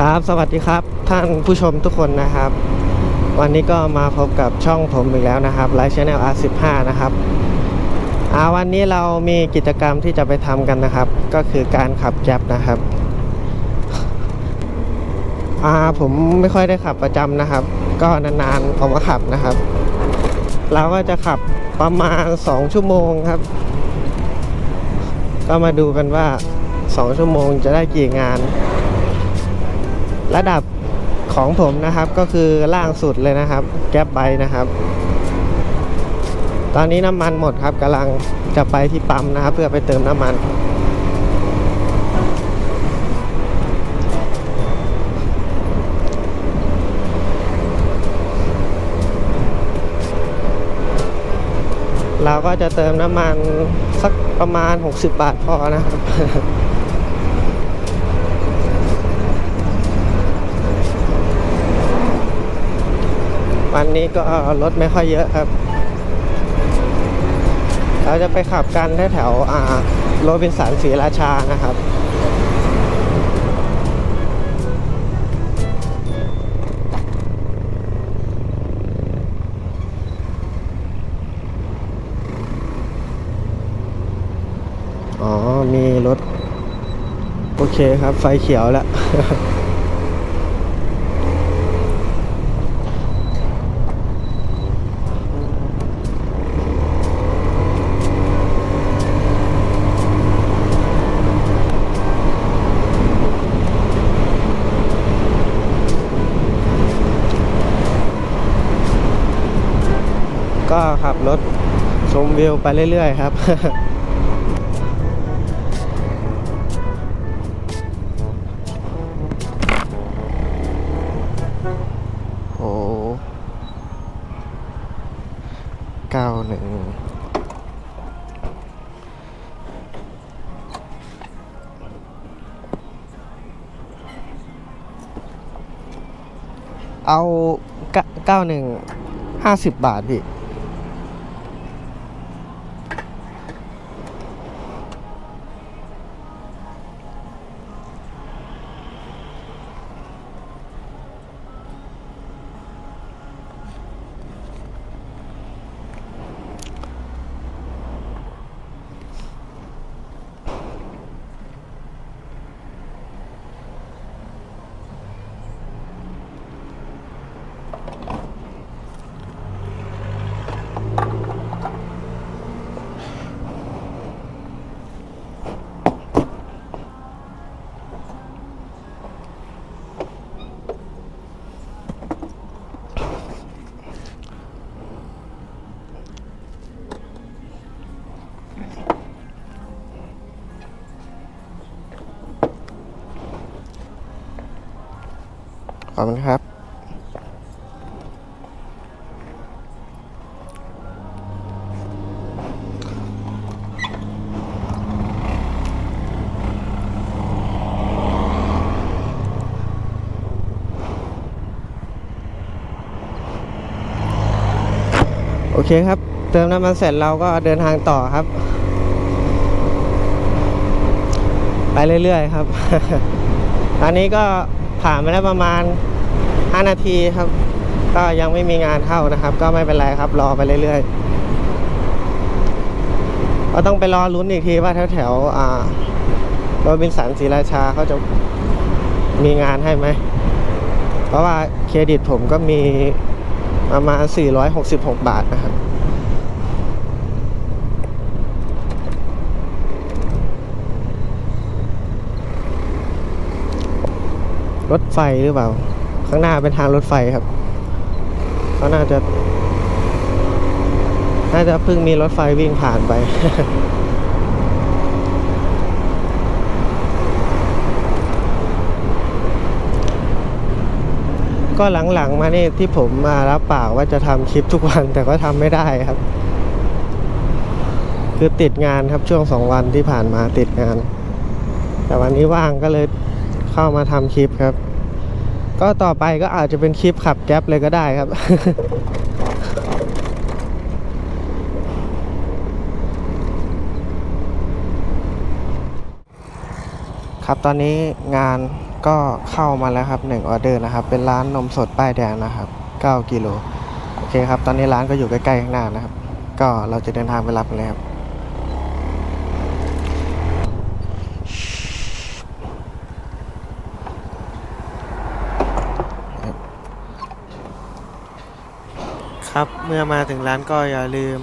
ครับ สวัสดีครับ ท่านผู้ชมทุกคนนะครับ วันนี้ก็มาพบกับช่องผมอีกแล้วนะครับไลฟ์ชแนล R15 นะครับอาวันนี้เรามีกิจกรรมที่จะไปทำกันนะครับ ก็คือการขับแก๊ปนะครับอาผมไม่ค่อยได้ขับประจำนะครับ ก็นานๆผมมาขับนะครับ เราก็จะขับประมาณ 2 ชั่วโมงครับ ก็มาดูกันว่า 2 ชั่วโมงจะได้กี่งาน ระดับของผมนะครับก็คือล่างสุดเลยนะครับ แก๊ปไบนะครับ ตอนนี้น้ำมันหมดครับกำลังจะไปที่ปั๊มนะครับ เพื่อไปเติมน้ำมัน เราก็จะเติมน้ำมันสักประมาณ 60 บาทพอนะครับ วันนี้ก็รถไม่ค่อยเยอะครับ เราจะไปขับกันแถวโรบินสันศรีราชานะครับอ๋อ มีรถ โอเคครับ ไฟเขียวแล้ว ก็ขับรถชม วิวไปเรื่อย ๆ ครับ โอ้เก้าหนึ่งเอาเก้าหนึ่งห้าสิบบาทพี่ ขอบคุณครับ โอเคครับ เติมน้ำมันเสร็จเราก็เดินทางต่อครับ ไปเรื่อยๆครับ ตอนนี้ก็ ผ่านไปแล้วประมาณ 5 นาทีครับ ก็ยังไม่มีงานเข้านะครับ ก็ไม่เป็นไรครับ รอไปเรื่อยๆก็ต้องไปรอลุ้นอีกทีว่าแถวๆอ่าโรบินสันศรีราชาเขาจะมีงานให้ไหม เพราะว่าเครดิตผมก็มีประมาณ 466 บาทนะครับ รถไฟหรือเปล่า ข้างหน้าเป็นทางรถไฟครับเขาน่าจะน่าจะเพิ่งมีรถไฟวิ่งผ่านไปก็หลังๆมานี่ที่ผมมารับปากว่าจะทำคลิปทุกวันแต่ก็ทำไม่ได้ครับ คือติดงานครับช่วงสองวันที่ผ่านมาติดงาน แต่วันนี้ว่างก็เลย เข้ามาทำคลิปครับ ก็ต่อไปก็อาจจะเป็นคลิปขับแก๊ปเลยก็ได้ครับ ครับตอนนี้งานก็เข้ามาแล้วครับหนึ่งออเดอร์นะครับ เป็นร้านนมสดป้ายแดงนะครับ 9กิโลโอเคครับ ตอนนี้ร้านก็อยู่ใกล้ๆข้างหน้านะครับ ก็เราจะเดินทางไปรับเลยครับ ครับเมื่อมาถึงร้านก็อย่าลืม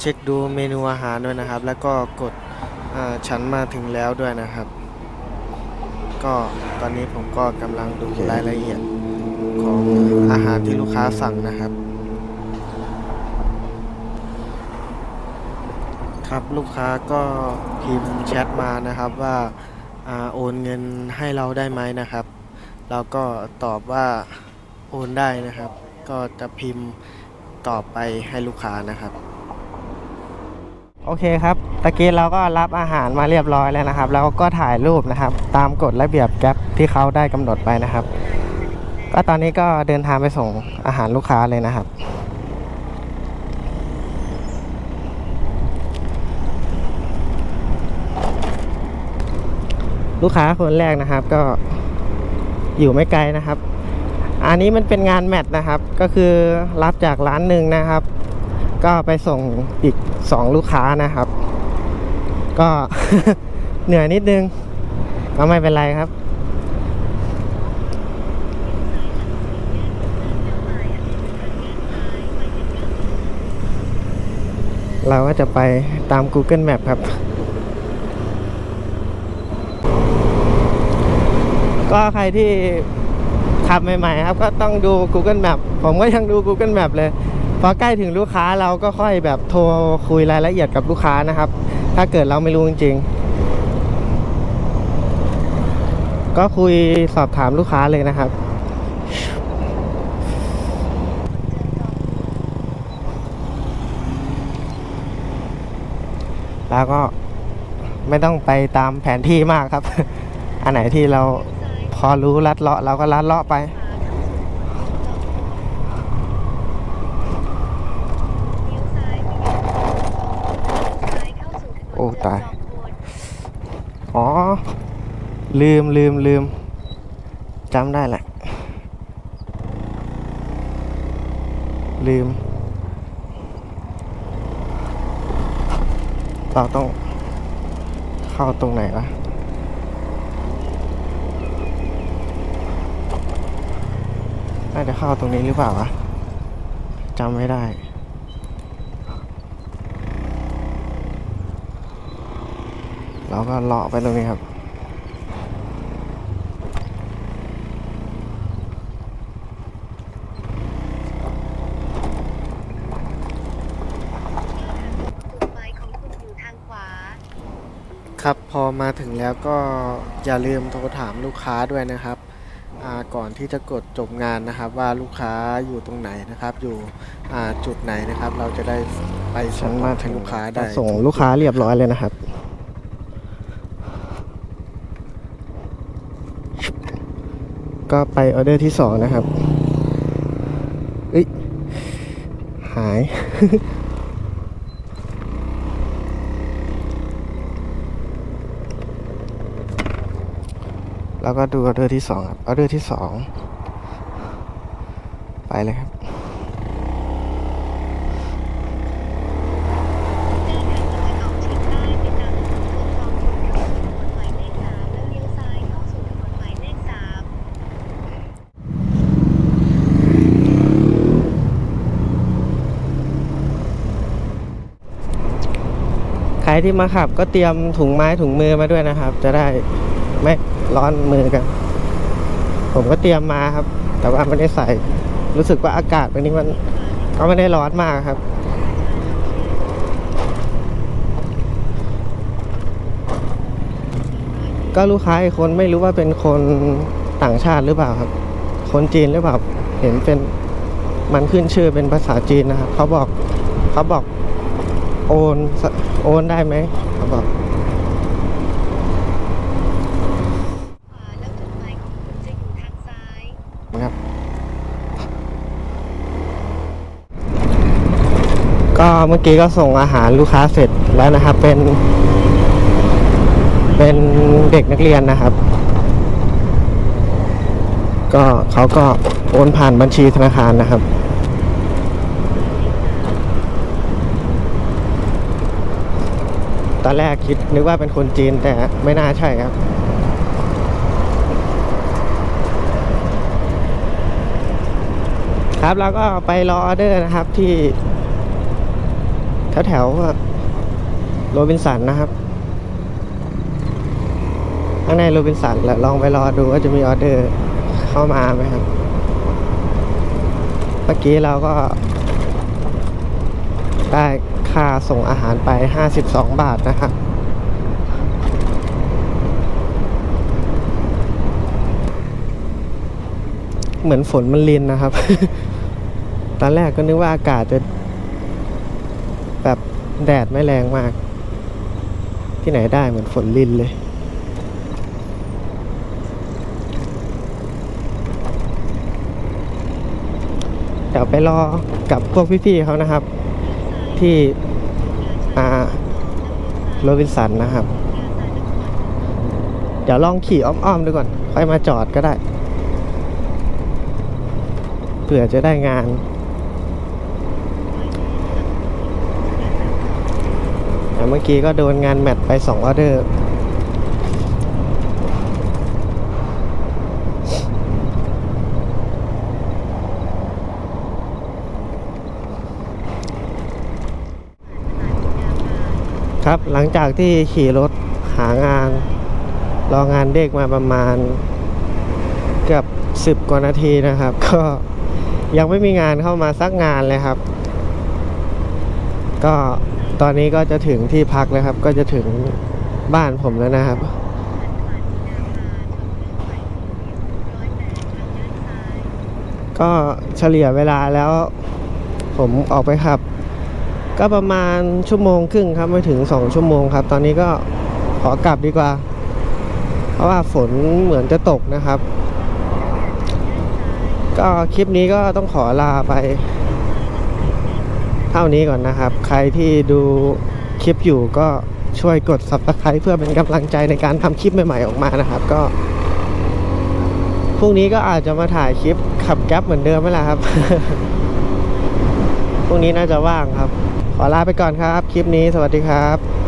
เช็คดูเมนูอาหารด้วยนะครับ แล้วก็กดฉันมาถึงแล้วด้วยนะครับ ก็ตอนนี้ผมก็กำลังดูรายละเอียดของอาหารที่ลูกค้าสั่งนะครับ ครับลูกค้าก็พิมพ์แชทมานะครับว่าอาโอนเงินให้เราได้ไหมนะครับ เราก็ตอบว่าโอนได้นะครับ ก็จะพิมพ์ตอบไปให้ลูกค้านะครับ โอเคครับตะกี้เราก็รับอาหารมาเรียบร้อยแล้วนะครับ แล้วก็ถ่ายรูปนะครับ ตามกฎระเบียบแก๊ปที่เขาได้กำหนดไปนะครับ ก็ตอนนี้ก็เดินทางไปส่งอาหารลูกค้าเลยนะครับลูกค้าคนแรกนะครับก็อยู่ไม่ไกลนะครับ อันนี้มันเป็นงานแมทนะครับ ก็คือรับจากร้านหนึ่งนะครับ ก็ไปส่งอีกสองลูกค้านะครับ ก็เหนื่อยนิดนึง ก็ไม่เป็นไรครับเราก็จะไปตาม Google Map ครับ ก็ใครที่ ขับใหม่ๆครับก็ต้องดู Google Map ผมก็ยังดู Google Map เลย พอใกล้ถึงลูกค้าเราก็ค่อยแบบโทรคุยรายละเอียดกับลูกค้านะครับ ถ้าเกิดเราไม่รู้จริงๆ ก็คุยสอบถามลูกค้าเลยนะครับแล้วก็ไม่ต้องไปตามแผนที่มากครับ อันไหนที่เรา อรู้ลัดเลาะเราก็ลัดเลาะไป โอ้ตาย อ๋อ ลืมลืมลืมจำได้แหละ ลืม เราต้องเข้าตรงไหนวะ น่าจะเข้าตรงนี้หรือเปล่าวะจำไม่ได้เราก็เลาะไปตรงนี้ครับจุดหมายของคุณอยู่ทางขวาครับพอมาถึงแล้วก็อย่าลืมโทรถามลูกค้าด้วยนะครับอ่า ก่อนที่จะกดจบงานนะครับ ว่าลูกค้าอยู่ตรงไหนนะครับ อยู่จุดไหนนะครับ เราจะได้ไปส่งมาถึงลูกค้าได้ส่งลูกค้าเรียบร้อยเลยนะครับก็ไปออเดอร์ที่สองนะครับเอ้ย หาย แล้วก็ดูออเดอร์ที่สองครับออเดอร์ที่สองไปเลยครับเดินทางตะวันออกเฉียงใต้ไปตามถนนทดลองบนถนนหมายเลขสามแล้วเลี้ยวซ้ายเข้าสู่ถนนหมายเลขสามใครที่มาขับก็เตรียมถุงไม้ถุงมือมาด้วยนะครับ จะได้ไม่ ร้อนมือกัน ผมก็เตรียมมาครับ แต่ว่าไม่ได้ใส่รู้สึกว่าอากาศวันนี้มันก็ไม่ได้ร้อนมากครับ ก็ลูกค้าอีกคนไม่รู้ว่าเป็นคนต่างชาติหรือเปล่าครับ คนจีนหรือเปล่าเห็นเป็นมันขึ้นชื่อเป็นภาษาจีนนะครับเขาบอกเขาบอกโอนโอนได้ไหมเขาบอก ขวาแล้วจุดหมายของคุณจะอยู่ทางซ้าย นะครับ ก็เมื่อกี้ก็ส่งอาหารลูกค้าเสร็จแล้วนะครับ เป็น เป็นเด็กนักเรียนนะครับ ก็เขาก็โอนผ่านบัญชีธนาคารนะครับ ตอนแรกคิดนึกว่าเป็นคนจีนแต่ไม่น่าใช่ครับครับแล้วก็ไปรอออเดอร์นะครับที่ แถวแถวโรบินสันนะครับ ข้างในโรบินสันแหละลองไปรอดูว่าจะมีออเดอร์เข้ามาไหมครับ เมื่อกี้เราก็ ได้ค่าส่งอาหารไป 52 บาทนะครับเหมือนฝนมันลินนะครับ ตอนแรกก็นึกว่าอากาศจะ แดดไม่แรงมาก ที่ไหนได้เหมือนฝนลินเลย เดี๋ยวไปรอกับพวกพี่ๆเขานะครับ ที่อ่าโรบินสันนะครับ เดี๋ยวลองขี่อ้อมๆดูก่อน ค่อยมาจอดก็ได้ เผื่อจะได้งาน แต่ เมื่อกี้ก็โดนงานแมทไปสองออเดอร์ครับหลังจากที่ขี่รถหางาน รองานเด็กมาประมาณเกือบสิบกว่านาทีนะครับ ก็ยังไม่มีงานเข้ามาสักงานเลยครับ ก็ ตอนนี้ก็จะถึงที่พักแล้วครับ ก็จะถึงบ้านผมแล้วนะครับ ก็เฉลี่ยเวลาแล้ว ผมออกไปขับ ก็ประมาณชั่วโมงครึ่งครับไม่ถึงสองชั่วโมงครับ ตอนนี้ก็ขอกลับดีกว่า เพราะว่าฝนเหมือนจะตกนะครับ ก็คลิปนี้ก็ต้องขอลาไป เท่านี้ก่อนนะครับ ใครที่ดูคลิปอยู่ก็ช่วยกด subscribe เพื่อเป็นกำลังใจในการทำคลิปใหม่ๆออกมานะครับ ก็พรุ่งนี้ก็อาจจะมาถ่ายคลิปขับแก๊ปเหมือนเดิมไม่ละครับพรุ่งนี้น่าจะว่างครับ ขอลาไปก่อนครับ คลิปนี้สวัสดีครับ